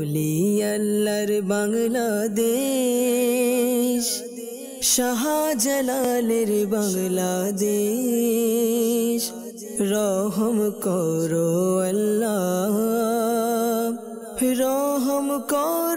ওলি আল্লাহর বাংলাদেশ শাহজালালের বাংলাদেশ রহম করো আল্লাহ রহম করো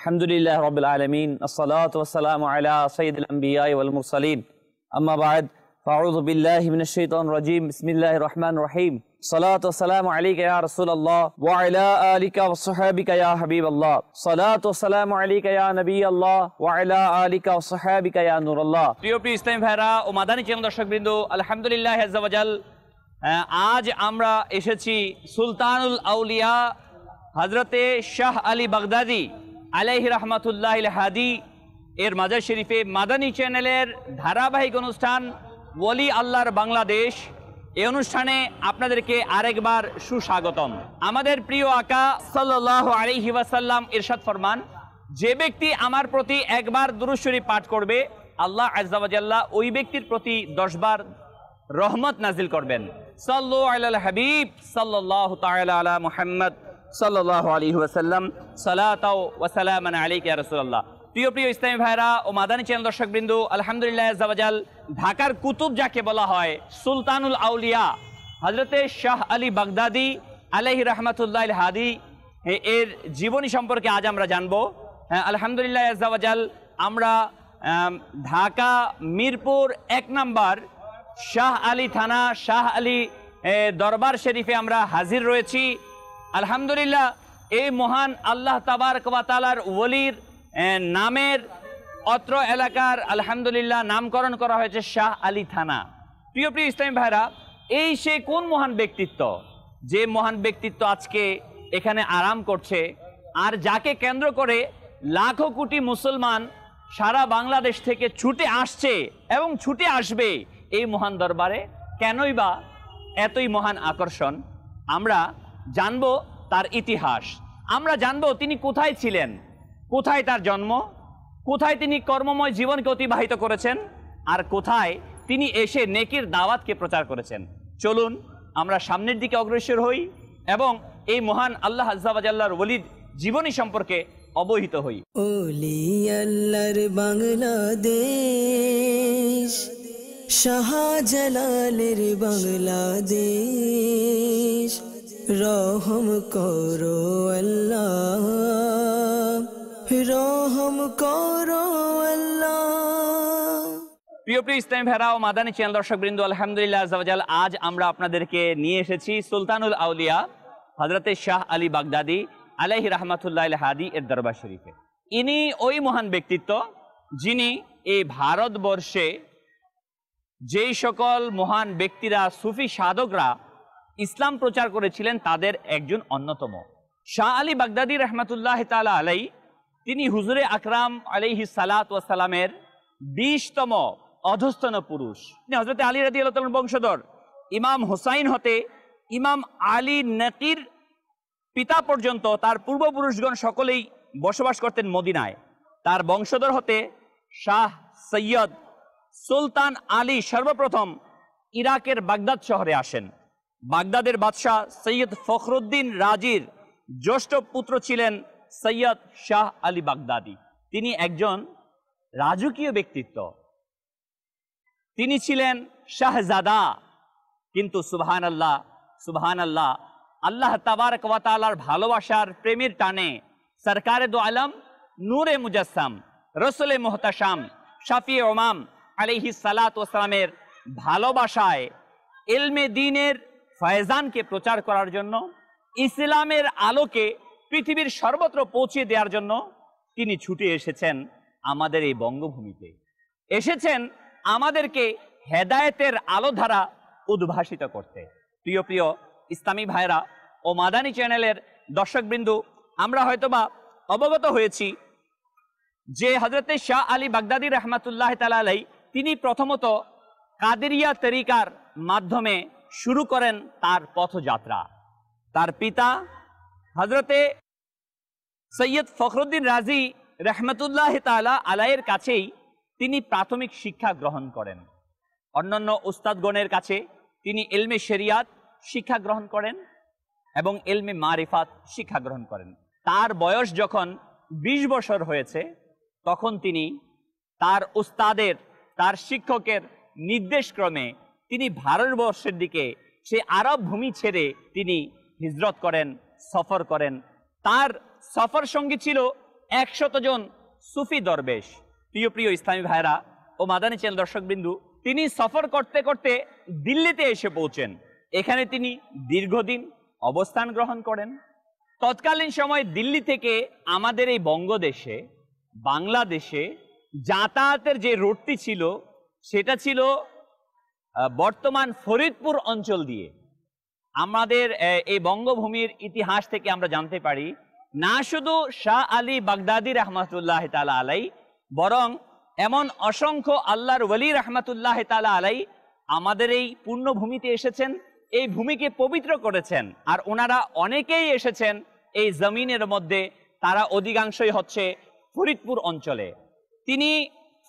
الحمد لله رب العالمين الصلاة والسلام على سيد الأنبياء والمرسلين أما بعد فأعوذ بالله من الشيطان الرجيم بسم الله الرحمن الرحيم صلاة والسلام عليك يا رسول الله وعلى آلك وصحابك يا حبيب الله صلاة والسلام عليك يا نبي الله وعلى آلك وصحابك يا نور الله প্রিয় প্রিয় ইসলাম ভাইরা ও মাদানী চ্যানেল দর্শকবৃন্দ আলহামদুলিল্লাহ আজ্জাওয়াজাল আহ, আজ আমরা এসেছি সুলতানুল আউলিয়া হজরতে শাহ আলী বাগদাদি আলাইহি রহমাতুল্লাহ হাদি এর মাজার শরীফে মাদানী চ্যানেলের ধারাবাহিক অনুষ্ঠান ওলি আল্লাহর বাংলাদেশ। এই অনুষ্ঠানে আপনাদেরকে আরেকবার সুস্বাগতম। আমাদের প্রিয় আকা সাল্লাহ আলাইহি ওয়াসাল্লাম ইরশাদ ফরমান, যে ব্যক্তি আমার প্রতি একবার দুরুশ্বরী পাঠ করবে, আল্লাহ আজ্জাওয়াজাল্লাহ ওই ব্যক্তির প্রতি দশবার রহমত নাজিল করবেন। সাল্লু আলাল হাবিব সাল্লাল্লাহু তাআলা আলা মুহাম্মদ। সাল্লাল্লাহু আলাইহি ওয়াসাল্লাম সালাতাও আলাইকা ইয়া রাসূলুল্লাহ। প্রিয় প্রিয় ইসলামী ভাইরা ও মাদানী চ্যানেল দর্শকবৃন্দ আলহামদুলিল্লাহ জাওয়াজাল ঢাকার কুতুব যাকে বলা হয় সুলতানুল আউলিয়া হযরতে শাহ আলী বাগদাদি আলাইহি রাহমাতুল্লাহ আল হাদি এর জীবনী সম্পর্কে আজ আমরা জানব। হ্যাঁ, আলহামদুলিল্লাহ জাওয়াজাল আমরা ঢাকা মিরপুর এক নাম্বার শাহ আলী থানা শাহ আলী দরবার শরীফে আমরা হাজির রয়েছি। আলহামদুলিল্লাহ, এই মহান আল্লাহ তাবার কবাতালার ওলির নামের অত্র এলাকার আলহামদুলিল্লাহ নামকরণ করা হয়েছে শাহ আলী থানা। প্রিয় প্রিয় ইসলামী ভাইরা, এই সে কোন মহান ব্যক্তিত্ব? যে মহান ব্যক্তিত্ব আজকে এখানে আরাম করছে আর যাকে কেন্দ্র করে লাখো কোটি মুসলমান সারা বাংলাদেশ থেকে ছুটে আসছে এবং ছুটে আসবে এই মহান দরবারে, কেনই বা এতই মহান আকর্ষণ? আমরা জানব তার ইতিহাস। আমরা জানব তিনি কোথায় ছিলেন, কোথায় তার জন্ম, কোথায় তিনি কর্মময় জীবনকে অতিবাহিত করেছেন, আর কোথায় তিনি এসে নেকির দাওয়াতকে প্রচার করেছেন। চলুন, আমরা সামনের দিকে অগ্রসর হই এবং এই মহান আল্লাহ আজ্জাবাজাল্লাহর ওলিদ জীবনী সম্পর্কে অবহিত হই। ওলি আল্লাহর বাংলাদেশ, শাহজালালের বাংলাদেশ। রহম করো আল্লাহ। রহম করো আল্লাহ। প্রিয় প্রিয় ইসলাম ভেরা মাদানী চ্যানেল দর্শক বৃন্দ আলহামদুলিল্লাহ আজাল, আজ আমরা আপনাদেরকে নিয়ে এসেছি সুলতানুল আউলিয়া হজরতে শাহ আলী বাগদাদি আলাইহি রহমাতুল্লাহ হাদি এর দরবার শরীফে। ইনি ওই মহান ব্যক্তিত্ব যিনি এই ভারতবর্ষে যেই সকল মহান ব্যক্তিরা, সুফি সাধকরা ইসলাম প্রচার করেছিলেন তাদের একজন অন্যতম। শাহ আলী বাগদাদি রহমতুল্লাহ তালা আলাই তিনি হুজুরে আকরাম আলাইহি সালাত ওয়াসালামের বিশতম অধস্তন পুরুষ। তিনি হজরত আলী রাদি আল্লাহ বংশধর। ইমাম হুসাইন হতে ইমাম আলী নকির পিতা পর্যন্ত তার পূর্বপুরুষগণ সকলেই বসবাস করতেন মদিনায়। তার বংশধর হতে শাহ সৈয়দ সুলতান আলী সর্বপ্রথম ইরাকের বাগদাদ শহরে আসেন। বাগদাদের বাদশাহ সৈয়দ ফখরুদ্দিন রাজির জ্যেষ্ঠ পুত্র ছিলেন সৈয়দ শাহ আলী বাগদাদি। তিনি একজন রাজকীয় ব্যক্তিত্ব। তিনি ছিলেন শাহজাদা। কিন্তু সুবহান আল্লাহ সুবহান আল্লাহ আল্লাহ তাবারক ওয়া তাআলার ভালোবাসার প্রেমের টানে সরকারে দো আলম, নূরে মুজাসসাম, রসুলে মোহতাসাম, শাফি ওমাম আলাইহি সালাত ওসালামের ভালোবাসায় এলমে দিনের ফয়জানকে প্রচার করার জন্য, ইসলামের আলোকে পৃথিবীর সর্বত্র পৌঁছে দেওয়ার জন্য তিনি ছুটে এসেছেন আমাদের এই বঙ্গভূমিতে। এসেছেন আমাদেরকে হেদায়েতের আলো ধারা উদ্ভাসিত করতে। প্রিয় প্রিয় ইসলামী ভাইরা ও মাদানী চ্যানেলের দর্শকবৃন্দু, আমরা হয়তোবা অবগত হয়েছি যে হজরতে শাহ আলী বাগদাদি রহমাতুল্লাহ তালাই তিনি প্রথমত কাদেরিয়া তরিকার মাধ্যমে শুরু করেন তার পথযাত্রা। তার পিতা হজরতে সৈয়দ ফখরুদ্দিন রাজি রহমতুল্লাহ তালা আলাইয়ের কাছেই তিনি প্রাথমিক শিক্ষা গ্রহণ করেন। অন্যান্য উস্তাদগণের কাছে তিনি এলমে শরিয়াত শিক্ষা গ্রহণ করেন এবং এলমে মারিফাত শিক্ষা গ্রহণ করেন। তার বয়স যখন ২০ বছর হয়েছে, তখন তিনি তার উস্তাদের, তার শিক্ষকের নির্দেশক্রমে তিনি ভারতবর্ষের দিকে সে আরব ভূমি ছেড়ে তিনি হিজরত করেন, সফর করেন। তার সফর সঙ্গী ছিল একশত জন সুফি দরবেশ। প্রিয় প্রিয় ইসলামী ভাইরা ও মাদানী চ্যানেল দর্শকবিন্দু, তিনি সফর করতে করতে দিল্লিতে এসে পৌঁছেন। এখানে তিনি দীর্ঘদিন অবস্থান গ্রহণ করেন। তৎকালীন সময় দিল্লি থেকে আমাদের এই বঙ্গদেশে, বাংলাদেশে যাতায়াতের যে রোডটি ছিল, সেটা ছিল বর্তমান ফরিদপুর অঞ্চল দিয়ে। আমাদের এই বঙ্গভূমির ইতিহাস থেকে আমরা জানতে পারি, না শুধু শাহ আলী বাগদাদি রহমতুল্লাহ তালা আলাই, বরং এমন অসংখ্য আল্লাহর ওলি রহমতুল্লাহ তালা আলাই আমাদের এই পূর্ণভূমিতে এসেছেন, এই ভূমিকে পবিত্র করেছেন, আর ওনারা অনেকেই এসেছেন এই জমিনের মধ্যে, তারা অধিকাংশই হচ্ছে ফরিদপুর অঞ্চলে। তিনি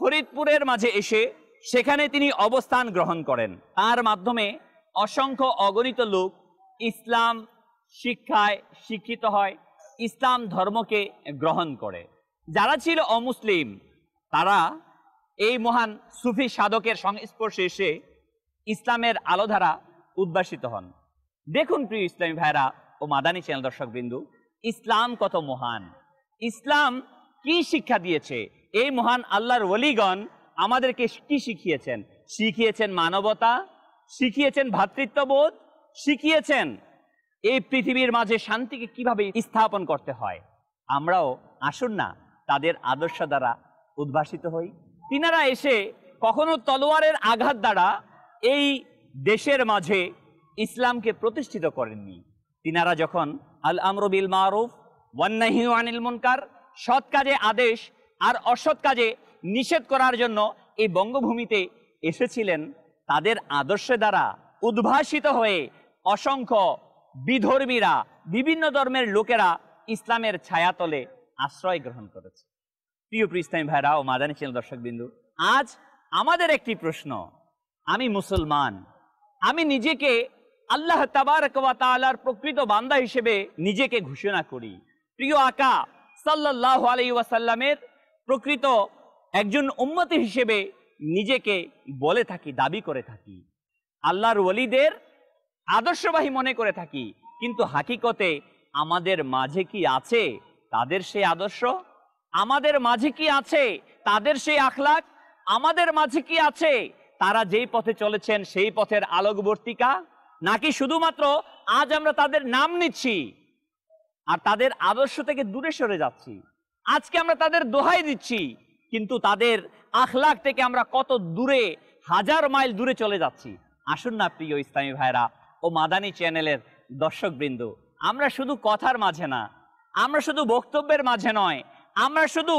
ফরিদপুরের মাঝে এসে সেখানে তিনি অবস্থান গ্রহণ করেন। তার মাধ্যমে অসংখ্য অগণিত লোক ইসলাম শিক্ষায় শিক্ষিত হয়, ইসলাম ধর্মকে গ্রহণ করে। যারা ছিল অমুসলিম, তারা এই মহান সুফি সাধকের সংস্পর্শে এসে ইসলামের আলোধারা উদ্ভাসিত হন। দেখুন প্রিয় ইসলামী ভাইরা ও মাদানী চ্যানেল দর্শক বিন্দু ইসলাম কত মহান। ইসলাম কি শিক্ষা দিয়েছে? এই মহান আল্লাহর ওলিগণ আমাদেরকে কি শিখিয়েছেন? শিখিয়েছেন মানবতা, শিখিয়েছেন ভ্রাতৃত্ববোধ শিখিয়েছেন এই পৃথিবীর মাঝে শান্তিকে কীভাবে স্থাপন করতে হয়? আমরাও আসুন না, তাদের আদর্শ দ্বারা উদ্ভাসিত হই। তিনারা এসে কখনো তলোয়ারের আঘাত দ্বারা এই দেশের মাঝে ইসলামকে প্রতিষ্ঠিত করেননি। তিনারা যখন আল আমরবিল মারুফ ওয়ান্নাহি আনিল মুনকার, সৎ কাজে আদেশ আর অসৎ কাজে নিষেধ করার জন্য এই বঙ্গভূমিতে এসেছিলেন তাদের আদর্শ দ্বারা উদ্ভাসিত হয়ে অসংখ্য বিধর্মীরা, বিভিন্ন ধর্মের লোকেরা ইসলামের ছায়াতলে আশ্রয় গ্রহণ করেছে। প্রিয় ইসলামী ভাইরা ও মাদানী চ্যানেল দর্শক বিন্দু আজ আমাদের একটি প্রশ্ন। আমি মুসলমান। আমি নিজেকে আল্লাহ তাবারক ওয়া প্রকৃত বান্দা হিসেবে নিজেকে ঘোষণা করি। প্রিয় আকা সাল্লাল্লাহু আলাইহি ওয়াসাল্লামের প্রকৃত একজন উম্মতি হিসেবে নিজেকে বলে থাকি, দাবি করে থাকি। আল্লাহর ওলিদের আদর্শবাহী মনে করে থাকি, কিন্তু হাকিকতে আমাদের মাঝে কি আছে? তাদের সেই আদর্শ? আমাদের মাঝে কি আছে? তাদের সেই আখলাক? আমাদের মাঝে কি আছে? তারা যেই পথে চলেছেন, সেই পথের আলোকবর্তিকা? নাকি শুধুমাত্র আজ আমরা তাদের নাম নিচ্ছি আর তাদের আদর্শ থেকে দূরে সরে যাচ্ছি? আজকে আমরা তাদের দোহাই দিচ্ছি? কিন্তু তাদের আখলাক থেকে আমরা কত দূরে, হাজার মাইল দূরে চলে যাচ্ছি। আসুন না, প্রিয় ইসলামী ভাইরা ও মাদানী চ্যানেলের দর্শকবৃন্দ। আমরা শুধু কথার মাঝে না, আমরা শুধু বক্তব্যের মাঝে নয়, আমরা শুধু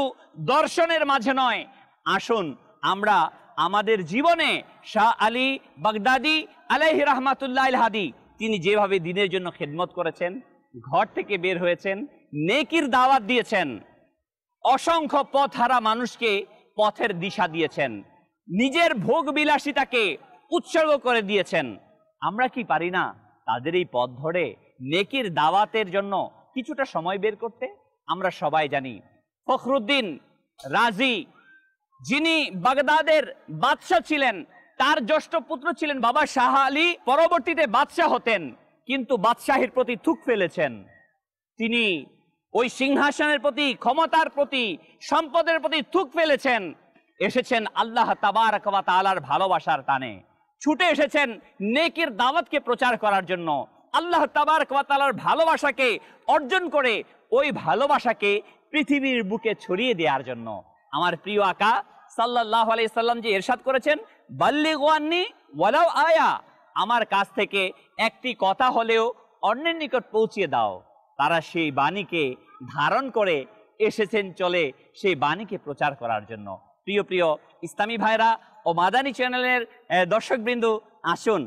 দর্শনের মাঝে নয়। আসুন, আমরা আমাদের জীবনে শাহ আলী বাগদাদি আলাইহি রহমাতুল্লাহ হাদি, তিনি যেভাবে দিনের জন্য খেদমত করেছেন, ঘর থেকে বের হয়েছেন, নেকির দাওয়াত দিয়েছেন অসংখ্য পথহারা মানুষকে পথের দিশা দিয়েছেন। নিজের ভোগ বিলাসিতাকে উৎসর্গ করে দিয়েছেন। আমরা কি পারি না তাদের এই পথ ধরে নেকির দাওয়াতের জন্য কিছুটা সময় বের করতে? আমরা সবাই জানি ফখরুদ্দিন রাজি, যিনি বাগদাদের বাদশাহ ছিলেন, তার জ্যেষ্ঠ পুত্র ছিলেন বাবা শাহ আলী, পরবর্তীতে বাদশাহ হতেন, কিন্তু বাদশাহীর প্রতি থুক ফেলেছেন। তিনি ওই সিংহাসনের প্রতি, ক্ষমতার প্রতি, সম্পদের প্রতি থুক ফেলেছেন। এসেছেন আল্লাহ তাবারক ওয়া তাআলার ভালোবাসার টানে। ছুটে এসেছেন নেকির দাওয়াতকে প্রচার করার জন্য। আল্লাহ তাবারক ওয়া তাআলার ভালোবাসাকে অর্জন করে ওই ভালোবাসাকে পৃথিবীর বুকে ছড়িয়ে দেওয়ার জন্য। আমার প্রিয় আকা, সাল্লাল্লাহু আলাইহি সাল্লাম যে এরশাদ করেছেন বাল্লিগান্নি ওয়ালাউ আয়া আমার কাছ থেকে একটি কথা হলেও অন্যের নিকট পৌঁছিয়ে দাও। তারা সেই বাণীকে ধারণ করে এসেছেন চলে সেই বাণীকে প্রচার করার জন্য। প্রিয় প্রিয় ইসলামী ভাইরা ও মাদানী চ্যানেলের দর্শকবৃন্দ, আসুন।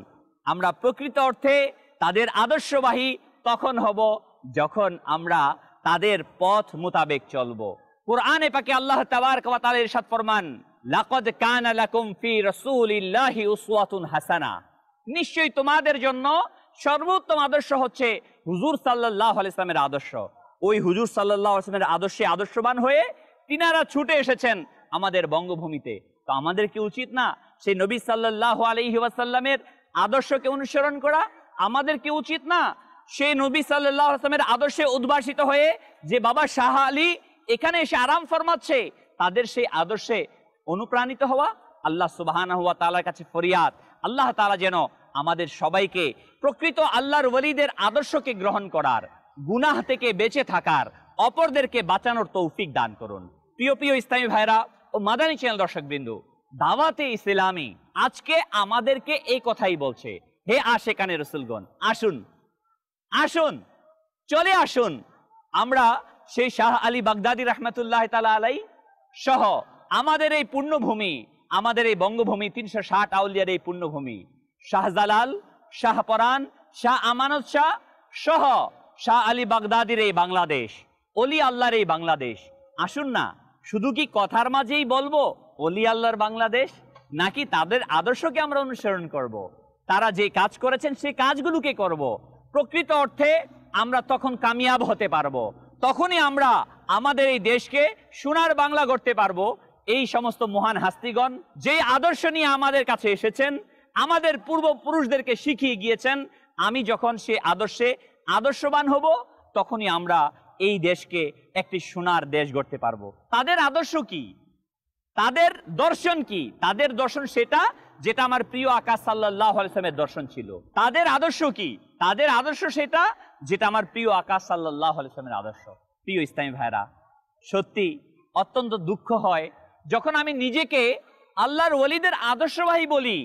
আমরা প্রকৃত অর্থে তাদের আদর্শবাহী তখন হব যখন আমরা তাদের পথ মোতাবেক চলব। কোরআনে পাকে আল্লাহ তাবারক ওয়া তাআলা ইরশাদ ফরমান, লাকাদ কানা হাসানা। নিশ্চয়ই তোমাদের জন্য সর্বোত্তম আদর্শ হচ্ছে হুজুর সাল্লাল্লাহু আলাইহি সাল্লামের আদর্শ। ওই হুজুর সাল্লাল্লাহু আলাইহি সাল্লামের আদর্শে আদর্শবান হয়ে তিনারা ছুটে এসেছেন আমাদের বঙ্গভূমিতে। তো আমাদের কি উচিত না সেই নবী সাল্লাল্লাহু আলাইহি ওয়াসাল্লামের আদর্শকে অনুসরণ করা? আমাদের কি উচিত না সেই নবী সাল্লাল্লাহু আলাইহি ওয়াসাল্লামের আদর্শে উদ্ভাসিত হয়ে যে বাবা শাহ আলী এখানে এসে আরাম ফরমাচ্ছে, তাদের সেই আদর্শে অনুপ্রাণিত হওয়া আল্লাহ সুবাহানা হুয়া তালার কাছে ফরিয়াদ। আল্লাহ তালা যেন আমাদের সবাইকে প্রকৃত আল্লাহর ওলিদের আদর্শকে গ্রহণ করার, গুনাহ থেকে বেঁচে থাকার, অপরদেরকে বাঁচানোর তৌফিক দান করুন। প্রিয় প্রিয় ইসলামী ভাইরা ও মাদানী চ্যানেল দর্শক বিন্দু দাওয়াতে ইসলামী আজকে আমাদেরকে এই কথাই বলছে, হে আশেকানে রসুলগণ, আসুন আসুন, চলে আসুন। আমরা সেই শাহ আলী বাগদাদি রহমতুল্লাহ তালা আলাই সহ আমাদের এই পুণ্যভূমি আমাদের এই বঙ্গভূমি তিনশো ষাট আউলিয়ার এই পুণ্যভূমি শাহজালাল শাহপরান শাহ আমানত শাহ সহ শাহ আলী বাগদাদির এই বাংলাদেশ, অলি আল্লাহর এই বাংলাদেশ আসুন না, শুধু কি কথার মাঝেই বলব অলি আল্লাহর বাংলাদেশ, নাকি তাদের আদর্শকে আমরা অনুসরণ করব। তারা যে কাজ করেছেন সেই কাজগুলোকে করব। প্রকৃত অর্থে আমরা তখন কামিয়াব হতে পারব তখনই আমরা আমাদের এই দেশকে সোনার বাংলা করতে পারব এই সমস্ত মহান হাস্তিগণ যে আদর্শ নিয়ে আমাদের কাছে এসেছেন আমাদের পূর্বপুরুষদেরকে শিখিয়ে গিয়েছেন, আমি যখন সে আদর্শে আদর্শবান হব, তখনই আমরা এই দেশকে একটি সোনার দেশ গড়তে পারব। তাদের আদর্শ কি? তাদের দর্শন কি? তাদের দর্শন সেটা যেটা আমার প্রিয় আকাশ সাল্লাহ আলসালামের দর্শন ছিল। তাদের আদর্শ কি? তাদের আদর্শ সেটা যেটা আমার প্রিয় আকাশ সাল্লাহ আলসালামের আদর্শ। প্রিয় ইসলামী ভাইরা সত্যি অত্যন্ত দুঃখ হয়, যখন আমি নিজেকে আল্লাহর ওলিদের আদর্শবাহী বলি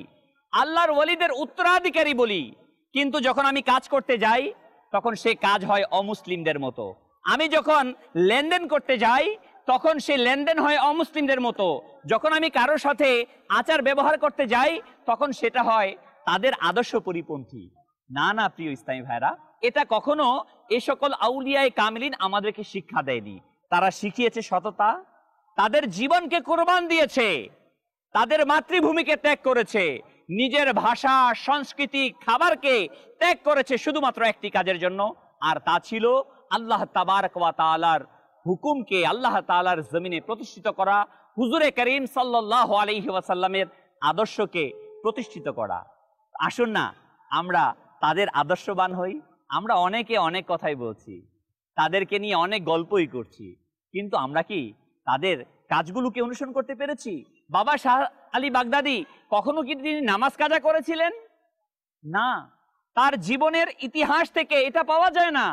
আল্লাহর ওলিদের উত্তরাধিকারী বলি। কিন্তু যখন আমি কাজ করতে যাই, তখন সে কাজ হয় অমুসলিমদের মতো। আমি যখন লেনদেন করতে যাই, তখন সে লেনদেন হয় অমুসলিমদের মতো। যখন আমি কারোর সাথে আচার ব্যবহার করতে যাই, তখন সেটা হয় তাদের আদর্শ পরিপন্থী না না, প্রিয় ইসলামী ভাইরা এটা কখনো এ সকল আউলিয়ায় কামলিন আমাদেরকে শিক্ষা দেয়নি। তারা শিখিয়েছে সততা, তাদের জীবনকে কোরবান দিয়েছে, তাদের মাতৃভূমিকে ত্যাগ করেছে নিজের ভাষা, সংস্কৃতি, খাবারকে ত্যাগ করেছে শুধুমাত্র একটি কাজের জন্য, আর তা ছিল আল্লাহ তাবারক ওয়া তাআলার হুকুমকে, আল্লাহ তাআলার জমিনে প্রতিষ্ঠিত করা, হুজুরে করিম সাল্লাহ আলাইহি ওয়াসাল্লামের আদর্শকে প্রতিষ্ঠিত করা। আসুন না, আমরা তাদের আদর্শবান হই, আমরা অনেকে অনেক কথাই বলছি, তাদেরকে নিয়ে অনেক গল্পই করছি, কিন্তু আমরা কি তাদের কাজগুলোকে অনুসরণ করতে পেরেছি? বাবা শাহ আলী বাগদাদি, কখনো কি তিনি নামাজ কাজা করেছিলেন? না। তার জীবনের ইতিহাস থেকে এটা পাওয়া যায় না।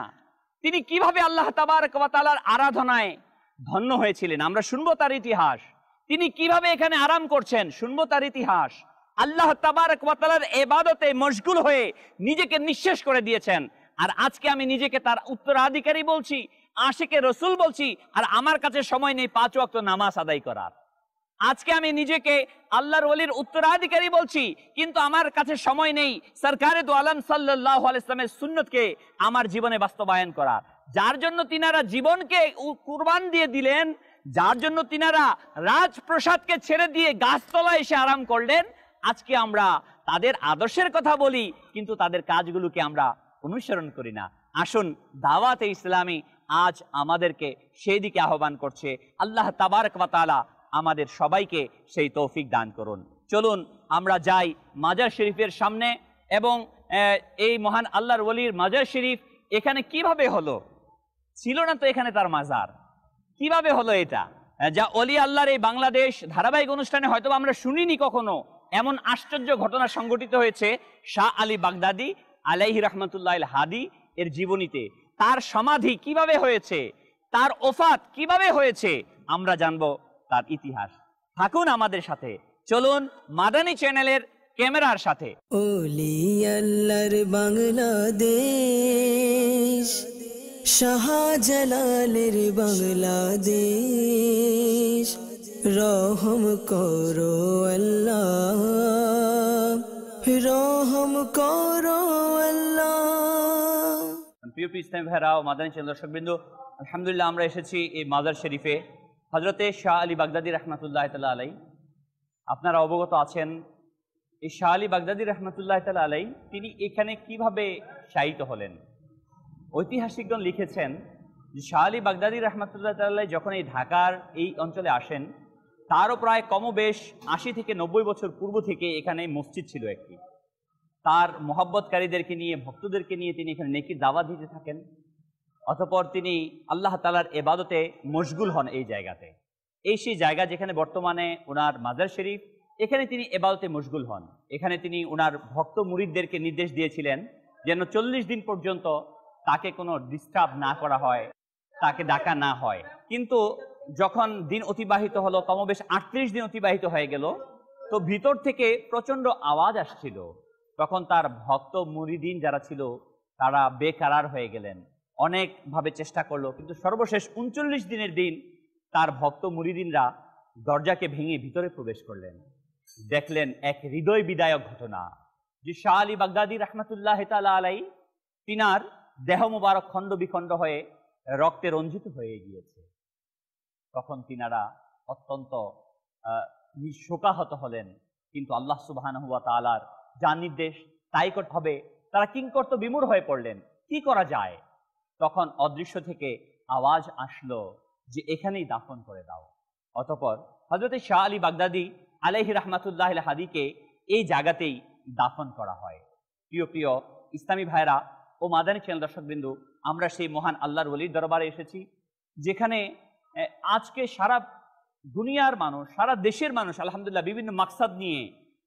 তিনি কীভাবে আল্লাহ তাবার আরাধনায় ধন্য হয়েছিলেন? আমরা শুনব তার ইতিহাস। তিনি কীভাবে এখানে আরাম করছেন? শুনব তার ইতিহাস। আল্লাহ তাবারক ওয়াতালার এবাদতে মশগুল হয়ে নিজেকে নিঃশেষ করে দিয়েছেন। আর আজকে আমি নিজেকে তার উত্তরাধিকারী বলছি আশেকে রসুল বলছি, আর আমার কাছে সময় নেই পাঁচ ওয়াক্ত নামাজ আদায় করার। আজকে আমি নিজেকে আল্লাহর ওলির উত্তরাধিকারী বলছি, কিন্তু আমার কাছে সময় নেই সরকারে তো আলম সাল্লাহ আলাইসলামের সুন্নতকে আমার জীবনে বাস্তবায়ন করার। যার জন্য তিনারা জীবনকে কুরবান দিয়ে দিলেন, যার জন্য তিনারা রাজপ্রসাদকে ছেড়ে দিয়ে গাছতলায় এসে আরাম করলেন, আজকে আমরা তাদের আদর্শের কথা বলি, কিন্তু তাদের কাজগুলোকে আমরা অনুসরণ করি না। আসুন, দাওয়াতে ইসলামী আজ আমাদেরকে সেই দিকে আহ্বান করছে। আল্লাহ তাবারক তালা আমাদের সবাইকে সেই তৌফিক দান করুন। চলুন, আমরা যাই মাজার শরীফের সামনে এবং এই মহান আল্লাহর ওলির মাজার শরীফ এখানে কীভাবে হলো? ছিল না তো এখানে তার মাজার। কীভাবে হলো এটা? যা অলি আল্লাহর এই বাংলাদেশ ধারাবাহিক অনুষ্ঠানে হয়তো আমরা শুনিনি কখনো, এমন আশ্চর্য ঘটনা সংঘটিত হয়েছে শাহ আলী বাগদাদি আলাইহি রহমতুল্লাহ হাদি এর জীবনীতে। তার সমাধি কীভাবে হয়েছে? তার ওফাত কীভাবে হয়েছে? আমরা জানব তার ইতিহাস। থাকুন আমাদের সাথে। চলুন মাদানী চ্যানেলের ক্যামেরার সাথে। ওলি আল্লাহর বাংলাদেশ শাহজালালের বাংলাদেশ রহম করো আল্লাহ রহম করো আল্লাহ। প্রিয় ইসলাম ভাইরা ও মাদানী চ্যানেল দর্শকবৃন্দ আলহামদুলিল্লাহ আমরা এসেছি এই মাদার শরীফে। হজরতে শাহ আলী বাগদাদি রহমতুল্লাহ তালা আলাই আপনারা অবগত আছেন, এই শাহ আলী বাগদাদি রহমতুল্লাহ তালা আলাই তিনি এখানে কীভাবে শায়িত হলেন? ঐতিহাসিকগণ লিখেছেন যে শাহ আলী বাগদাদি রহমতুল্লাহ তাল্লাহ যখন এই ঢাকার এই অঞ্চলে আসেন, তারও প্রায় কমবেশ আশি থেকে নব্বই বছর পূর্ব থেকে এখানে মসজিদ ছিল একটি। তার মোহাব্বতকারীদেরকে নিয়ে, ভক্তদেরকে নিয়ে তিনি এখানে নেকির দাওয়া দিতে থাকেন। অতপর তিনি আল্লাহ তালার এবাদতে মশগুল হন এই জায়গাতে। এই সেই জায়গা যেখানে বর্তমানে ওনার মাজার শরীফ, এখানে তিনি এবাদতে মশগুল হন। এখানে তিনি ওনার ভক্ত মুরিদদেরকে নির্দেশ দিয়েছিলেন যেন চল্লিশ দিন পর্যন্ত তাকে কোনো ডিস্টার্ব না করা হয়, তাকে ডাকা না হয়। কিন্তু যখন দিন অতিবাহিত হলো কমবেশ আটত্রিশ দিন অতিবাহিত হয়ে গেল, তো ভিতর থেকে প্রচণ্ড আওয়াজ আসছিল। তখন তার ভক্ত মুরিদিন যারা ছিল, তারা বেকারার হয়ে গেলেন। অনেকভাবে চেষ্টা করল, কিন্তু সর্বশেষ উনচল্লিশ দিনের দিন তার ভক্ত মুরিদিনরা দরজাকে ভেঙে ভিতরে প্রবেশ করলেন। দেখলেন এক হৃদয় বিদায়ক ঘটনা। যে শাহ আলী বাগদাদি রহমতুল্লাহ তালা আলাই তিনার দেহ মুবারক খণ্ড বিখণ্ড হয়ে রক্তে রঞ্জিত হয়ে গিয়েছে। তখন তিনারা অত্যন্ত শোকাহত হলেন, কিন্তু আল্লাহ সুবাহান হুয়া তালার যা নির্দেশ, তাই করতে হবে। তারা কিংকর্ত বিমূঢ় হয়ে পড়লেন, কি করা যায়? তখন অদৃশ্য থেকে আওয়াজ আসলো যে এখানেই দাফন করে দাও। অতপর হজরত শাহ আলী বাগদাদি আলাইহি রহমাতুল্লাহ হাদিকে এই জায়গাতেই দাফন করা হয়। প্রিয় প্রিয় ইসলামী ভাইরা ও মাদানী চ্যানেল দর্শকবৃন্দু, আমরা সেই মহান আল্লাহর ওলির দরবারে এসেছি, যেখানে আজকে সারা দুনিয়ার মানুষ, সারা দেশের মানুষ আলহামদুলিল্লাহ বিভিন্ন মাকসাদ নিয়ে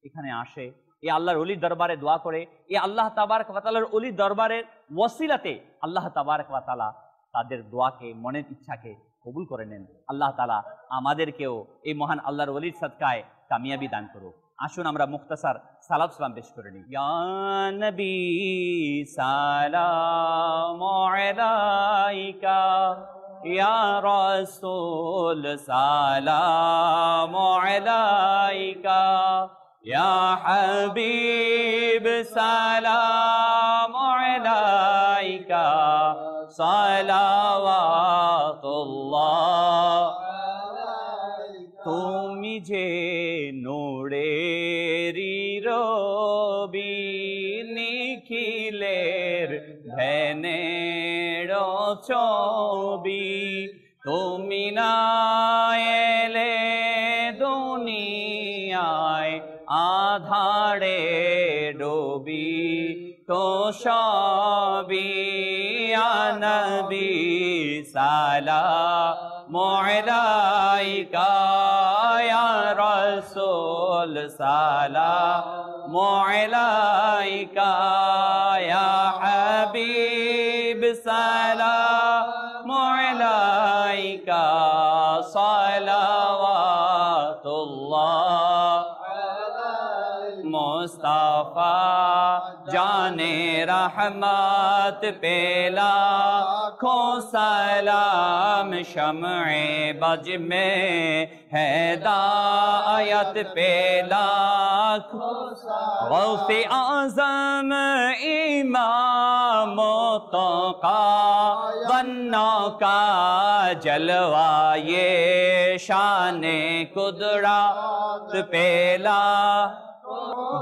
এখানে আসে। এই আল্লাহর অলির দরবারে দোয়া করে, এই আল্লাহ তাবারক ওয়াতালার অলির দরবারের ওয়াসিলাতে আল্লাহ তাবারক ওয়াতালা তাদের দোয়াকে, মনের ইচ্ছাকে কবুল করে নেন। আল্লাহ তালা আমাদেরকেও এই মহান আল্লাহর অলির সৎকায় কামিয়াবি দান করুক। আসুন আমরা মুক্তাসার সালাম সালাম পেশ করে নিই। নবী, সালাম আলাইকা। ইয়া সালাম ইয়া হাবিব সালাম আলাইকা সালাওয়াতুল্লাহ তুমি যে নোড়েরি রবি নিখিলের ভেনের ছবি তুমি না তো সবই আনবি সালা মোয়লাইকা রসুল সালা মোয়লাইকা হাবিব সালা رحمت پیلا لاکھوں سلام شمع بج میں ہے دیت پیلا۔ غوث اعظم امام و کا بنوں کا جلوہ یہ شان قدرات پیلا۔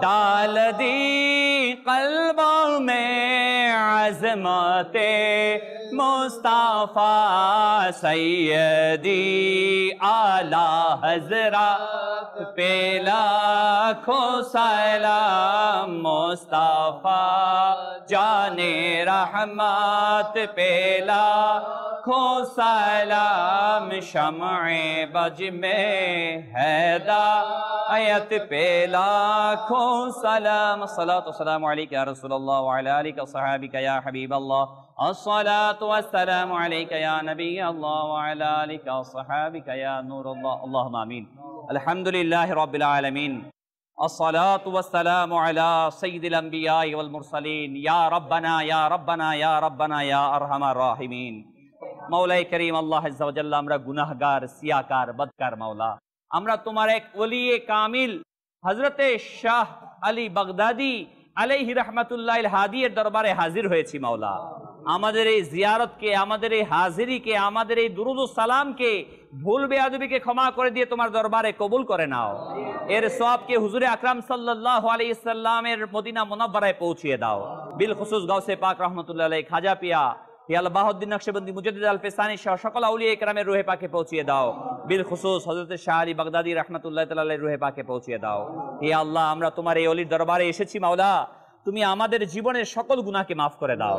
ڈال دی قلبہ میں عظمت مصطفیٰ سیدی آلہ حضرات پہ لاکھوں سلام مصطفیٰ جان رحمت پہ لاکھوں लाखों सलाम शमए बज में हैदा आयत पे लाखों सलाम सलात सलाम अलैका या रसूल अल्लाह व अला आलिका व सहाबिका या हबीब अल्लाह अस्सलातु वस्सलामु अलैका या नबी अल्लाह व अला आलिका व सहाबिका या नूर अल्लाह अल्लाहुम्मा आमीन अल्हम्दुलिल्लाहि रब्बिल आलमीन الصلاة والسلام على سيد الأنبياء والمرسلين يا ربنا يا ربنا يا ربنا يا أرحم الراحمين মৌলাই করিম আল্লাহ আমরা গুনাহগার, সিয়াকার, বদকার মাওলা আমরা তোমার এক ওলিয়ে কামিল হজরতে শাহ আলী বাগদাদি আলাইহি রহমাতুল্লাহ হাদিয়ের দরবারে হাজির হয়েছি মাওলা আমাদের এই জিয়ারতকে, আমাদের এই হাজিরিকে, আমাদের এই দুরুদ সালামকে, ভুল বেয়াদবিকে ক্ষমা করে দিয়ে তোমার দরবারে কবুল করে নাও। এর সবকে হুজুরে আকরাম সাল্লাহ আলী ইসলামের মদিনা মোনাব্বারায় পৌঁছিয়ে দাও। বিল খুসুস গাউসে পাক রহমতুল্লাহ খাজা পিয়া আল ফেসানি সহ সকল আউলিয়া রুহে পাকে পৌঁছিয়ে দাও। বিল খুসুস বাগদাদি রুহে পাকে পৌঁছিয়ে দাও। হে আল্লাহ, আমরা তোমার এই অলির দরবারে এসেছি, মাওলা। তুমি আমাদের জীবনের সকল গুনাহকে মাফ করে দাও।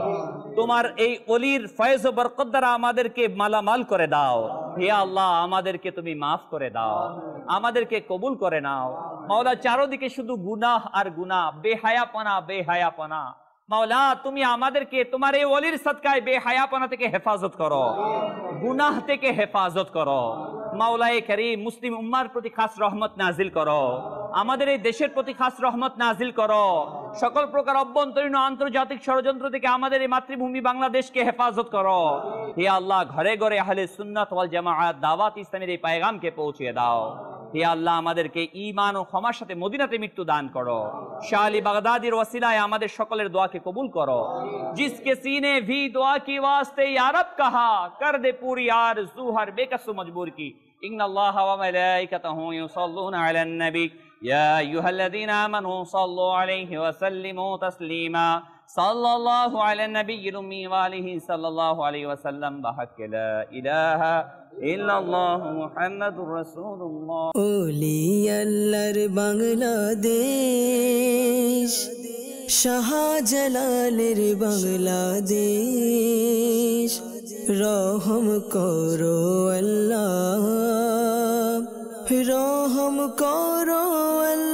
তোমার এই অলির ফয়েজ ও বরকত দ্বারা আমাদেরকে মালামাল করে দাও। হে আল্লাহ, আমাদেরকে তুমি মাফ করে দাও। আমাদেরকে কবুল করে নাও। মাওলা, চারোদিকে শুধু গুনাহ আর গুনাহ, বেহায়াপনা বেহায়াপনা। মাওলা, তুমি আমাদেরকে, তোমার এই অলির সৎকায় বেহায়াপনা থেকে হেফাজত করো। গুনাহ থেকে হেফাজত করো। মাওলায়ে করিম, মুসলিম উম্মার প্রতি খাস রহমত নাজিল করো। আমাদের এই দেশের প্রতি খাস রহমত নাজিল করো। সকল প্রকার অভ্যন্তরীণ আন্তর্জাতিক ষড়যন্ত্র থেকে আমাদের এই মাতৃভূমি বাংলাদেশকে হেফাজত করো। হে আল্লাহ, ঘরে ঘরে আহলে সুন্নাত ওয়াল দাওয়াত ইসলামের এই পায়গামকে পৌঁছিয়ে দাও। হে আল্লাহ، আমাদেরকে ইমান ও ক্ষমার সাথে মদিনাতে মৃত্যু দান করো। শাহ আলী বাগদাদির ওসিলায় আমাদের دعا کے قبول کرو جس کے سینے بھی دعا کی واسطے یا رب کہا کر دے پوری آر زوہر بے کسو مجبور کی ان اللہ و ملائکتہ یصلون علی النبی یا ایھا الذین آمنوا صلوا علیہ وسلموا تسلیما sallallahu ala nebiyyil ummi ve aleyhi sallallahu aleyhi ve sellem. Ve hakke la ilahe illallah Muhammedur Resulullah. Uliyeller Bangladeş, Şaha Celaler Bangladeş, রহম করো আল্লাহ রহম করো আল্লাহ